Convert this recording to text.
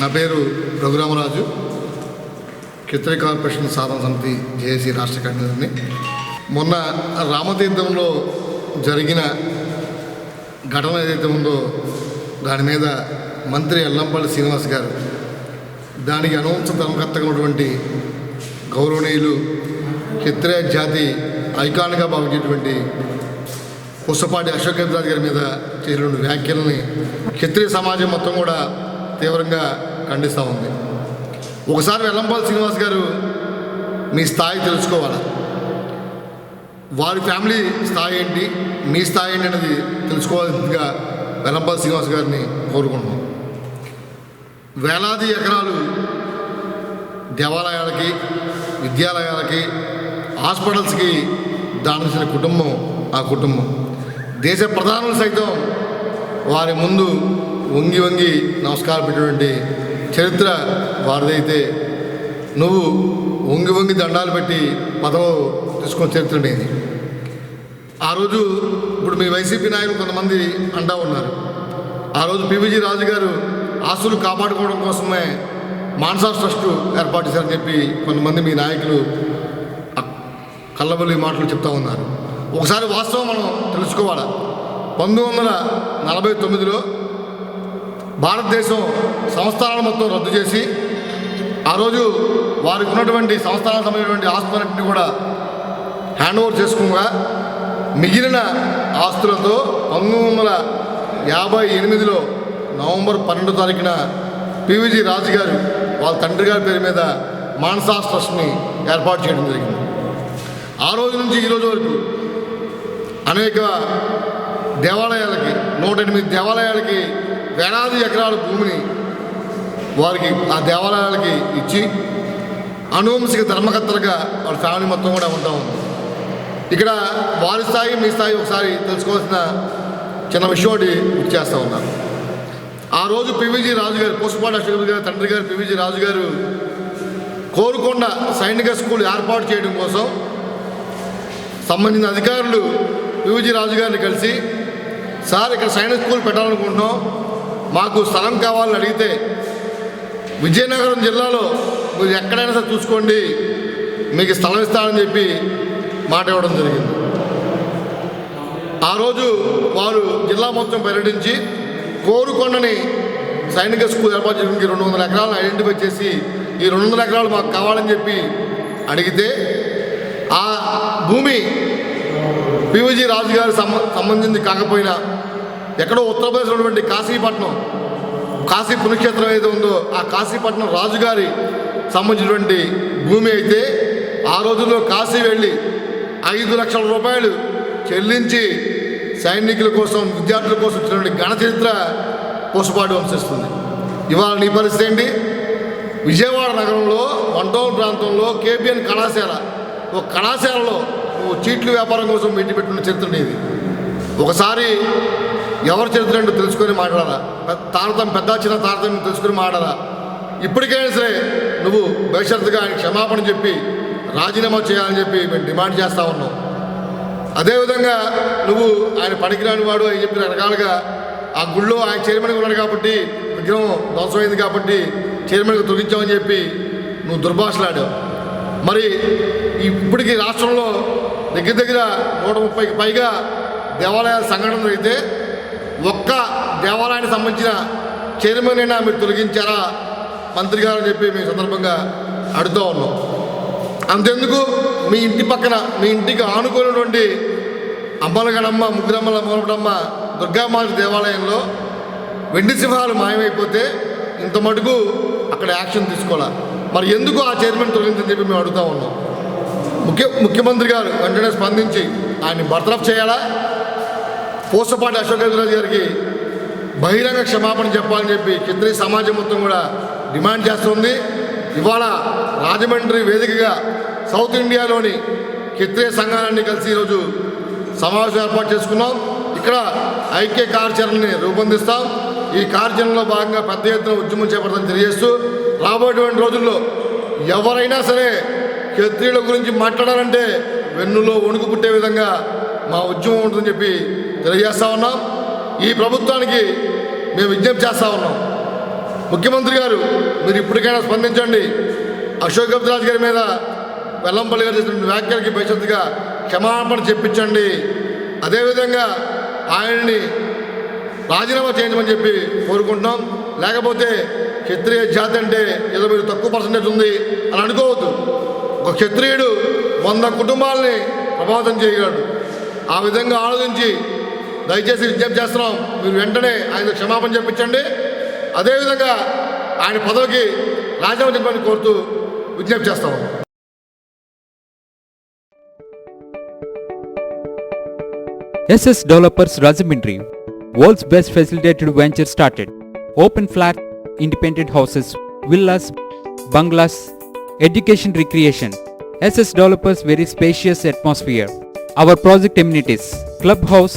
నా పేరు రఘురామరాజు. కిత్తరి కార్పొరేషన్ సాధన సమితి జేఏసీ రాష్ట్ర కన్వీనర్ని. మొన్న రామతీర్థంలో జరిగిన ఘటన ఏదైతే ఉందో దాని మీద మంత్రి ఎల్లంపల్లి శ్రీనివాస్ గారు దానికి అనువంశ ధర్మకర్తగా ఉన్నటువంటి గౌరవనీయులు క్షత్రియ జాతి ఐకాన్గా భావించేటువంటి పుస్తపాటి అశోక్ గారి మీద చేసినటువంటి వ్యాఖ్యలని క్షత్రియ సమాజం మొత్తం కూడా తీవ్రంగా ఖండిస్తూ ఉంది. ఒకసారి వెల్లంపాల్ శ్రీనివాస్ గారు మీ స్థాయి తెలుసుకోవాలి? వారి ఫ్యామిలీ స్థాయి ఏంటి? మీ స్థాయి ఏంటి అనేది తెలుసుకోవాల్సిందిగా వెల్లంపాల్ శ్రీనివాస్ గారిని కోరుకుంటున్నాం. వేలాది ఎకరాలు దేవాలయాలకి విద్యాలయాలకి హాస్పిటల్స్కి దానించిన కుటుంబం ఆ కుటుంబం. దేశ ప్రధానులు సైతం వారి ముందు వంగి వంగి నమస్కారం పెట్టినటువంటి చరిత్ర వారిదైతే నువ్వు వంగి వంగి దండాలు పెట్టి పదవు తీసుకొని చరిత్ర ఆ రోజు ఇప్పుడు మీ వైసీపీ నాయకులు కొంతమంది అంటా ఉన్నారు. ఆ రోజు పివిజి రాజు గారు ఆస్తులు కాపాడుకోవడం కోసమే మాన్సా ట్రస్ట్ ఏర్పాటు చేశారని చెప్పి కొంతమంది మీ నాయకులు కళ్ళబొల్లి మాటలు చెప్తా ఉన్నారు. ఒకసారి వాస్తవం మనం తెలుసుకోవాలి? పంతొమ్మిది వందల నలభై తొమ్మిదిలో భారతదేశం సంస్థానాలు మొత్తం రద్దు చేసి ఆ రోజు వారికి ఉన్నటువంటి సంస్థానాలకు సంబంధించినటువంటి ఆస్తులన్నింటినీ కూడా హ్యాండ్ ఓవర్ చేసుకోగా మిగిలిన ఆస్తులతో పంతొమ్మిది వందల యాభై ఎనిమిదిలో నవంబర్ పన్నెండో తారీఖున పివిజి రాజు గారు వాళ్ళ తండ్రి గారి పేరు మీద మానసా ట్రస్ట్ని ఏర్పాటు చేయడం జరిగింది. ఆ రోజు నుంచి ఈ రోజు వరకు అనేక దేవాలయాలకి నూట ఎనిమిది దేవాలయాలకి వేలాది ఎకరాల భూమిని వారికి ఆ దేవాలయాలకి ఇచ్చి అనువంశిక ధర్మకర్తలుగా వాళ్ళ ఫ్యామిలీ మొత్తం కూడా ఉంటాం ఇక్కడ వారి స్థాయి మీ స్థాయి ఒకసారి తెలుసుకోవాల్సిన చిన్న విషయం ఒకటి గుర్తు చేస్తూ ఉన్నాను. ఆ రోజు పివిజీ రాజు గారు పోస్టుపాటి అశోక్ గారి తండ్రి గారు పివిజీ రాజు గారు కోరుకొండ సైనిక స్కూల్ ఏర్పాటు చేయడం కోసం సంబంధించిన అధికారులు పివిజీ రాజు గారిని కలిసి సార్ ఇక్కడ సైనిక స్కూల్ పెట్టాలనుకుంటున్నాం. మాకు స్థలం కావాలని అడిగితే విజయనగరం జిల్లాలో మీరు ఎక్కడైనా సరే చూసుకోండి మీకు స్థలం ఇస్తానని చెప్పి మాట ఇవ్వడం జరిగింది. ఆ రోజు వారు జిల్లా మొత్తం పర్యటించి కోరుకొండని సైనిక స్కూల్ ఏర్పాటు చేయడానికి రెండు వందల ఎకరాలను ఐడెంటిఫై చేసి ఈ రెండు వందల ఎకరాలు మాకు కావాలని చెప్పి అడిగితే ఆ భూమి పివిజీ రాజు గారి సంబంధించింది సంబంధించి కాకపోయినా ఎక్కడో ఉత్తరప్రదేశ్ ఉన్నటువంటి కాశీపట్నం కాశీ పుణ్యక్షేత్రం ఏదో ఉందో ఆ కాశీపట్నం రాజుగారి సంబంధించినటువంటి భూమి అయితే ఆ రోజుల్లో కాశీ వెళ్ళి ఐదు లక్షల రూపాయలు చెల్లించి సైనికుల కోసం విద్యార్థుల కోసం ఇచ్చినటువంటి ఘన పోసుపాటు వంశిస్తుంది ఇవాళ నీ పరిస్థితి ఏంటి? విజయవాడ నగరంలో వన్ టౌన్ ప్రాంతంలో కేబిఎన్ కళాశాల ఒక కళాశాలలో నువ్వు చీట్లు వ్యాపారం కోసం పెట్టి పెట్టిన చరిత్ర నీది. ఒకసారి ఎవరి చరిత్ర తెలుసుకొని మాట్లాడాలా? తారతం పెద్ద చిన్న తారతం తెలుసుకొని మాట్లాడాలా? ఇప్పటికైనా సరే నువ్వు భవిష్యత్తుగా ఆయన క్షమాపణ చెప్పి రాజీనామా చేయాలని చెప్పి మేము డిమాండ్ చేస్తూ ఉన్నాం. అదేవిధంగా నువ్వు ఆయన పనికిరాని వాడు అని చెప్పి రకాలుగా ఆ గుళ్ళో ఆయన చైర్మన్గా ఉన్నాడు కాబట్టి విగ్రహం ధ్వంసమైంది కాబట్టి చైర్మన్గా తొలగించామని చెప్పి నువ్వు దుర్భాషలాడావు. మరి ఇప్పటికీ రాష్ట్రంలో దగ్గర దగ్గర నూట ముప్పైకి పైగా దేవాలయాల సంఘటన జరిగితే ఒక్క దేవాలయానికి సంబంధించిన చైర్మన్ అయినా మీరు తొలగించారా? మంత్రి గారు అని చెప్పి మేము సందర్భంగా అడుగుతూ ఉన్నాం. అంతెందుకు మీ ఇంటి పక్కన మీ ఇంటికి ఆనుకున్నటువంటి అమ్మలగడమ్మ ముగ్గురమ్మల మూలపడమ్మ దుర్గామాత దేవాలయంలో వెండి సింహాలు మాయమైపోతే ఇంత మటుకు అక్కడ యాక్షన్ తీసుకోవాలా? మరి ఎందుకు ఆ చైర్మన్ తొలగించని చెప్పి మేము అడుగుతా ఉన్నాం. ముఖ్య ముఖ్యమంత్రి గారు వెంటనే స్పందించి ఆయన్ని బర్తరఫ్ చేయాలా? పూసపాటి అశోక్ గజరాజ్ గారికి బహిరంగ క్షమాపణ చెప్పాలని చెప్పి క్షత్రియ సమాజం మొత్తం కూడా డిమాండ్ చేస్తుంది. ఇవాళ రాజమండ్రి వేదికగా సౌత్ ఇండియాలోని క్షత్రియ సంఘాలన్నీ కలిసి ఈరోజు సమావేశం ఏర్పాటు చేసుకున్నాం. ఇక్కడ ఐక్య కార్యాచరణని రూపొందిస్తాం. ఈ కార్యాచరణలో భాగంగా పెద్ద ఎత్తున ఉద్యమం చేపడతామని తెలియజేస్తూ రాబోయేటువంటి రోజుల్లో ఎవరైనా సరే క్షత్రియుల గురించి మాట్లాడాలంటే వెన్నులో వణుకు పుట్టే విధంగా మా ఉద్యమం ఉంటుందని చెప్పి తెలియజేస్తా ఉన్నాం. ఈ ప్రభుత్వానికి మేము విజ్ఞప్తి చేస్తా ఉన్నాం. ముఖ్యమంత్రి గారు మీరు ఇప్పటికైనా స్పందించండి. అశోక్ గజరాజ్ గారి మీద వెల్లంపల్లి గారు చేసిన వ్యాఖ్యలకి భవిష్యత్తుగా క్షమాపణ చెప్పించండి. అదేవిధంగా ఆయన్ని రాజీనామా చేయించమని చెప్పి కోరుకుంటున్నాం. లేకపోతే క్షత్రియ జాతి అంటే ఏదో మీరు తక్కువ పర్సంటేజ్ ఉంది అని అనుకోవద్దు. ఒక క్షత్రియుడు వంద కుటుంబాలని ప్రభావితం చేయగలడు. ఆ విధంగా ఆలోచించి దయచేసి విజ్ఞప్తి చేస్తున్నాం. మీరు వెంటనే ఆయన క్షమాపణ చెప్పించండి. అదేవిధంగా ఆయన పదవికి రాజీనామా చెప్పాలని కోరుతూ విజ్ఞప్తి చేస్తాము S S developers Rajahmundry world's best facilitated venture started. Open flat independent houses villas bungalows education recreation. S S developers very spacious atmosphere. Our project amenities club house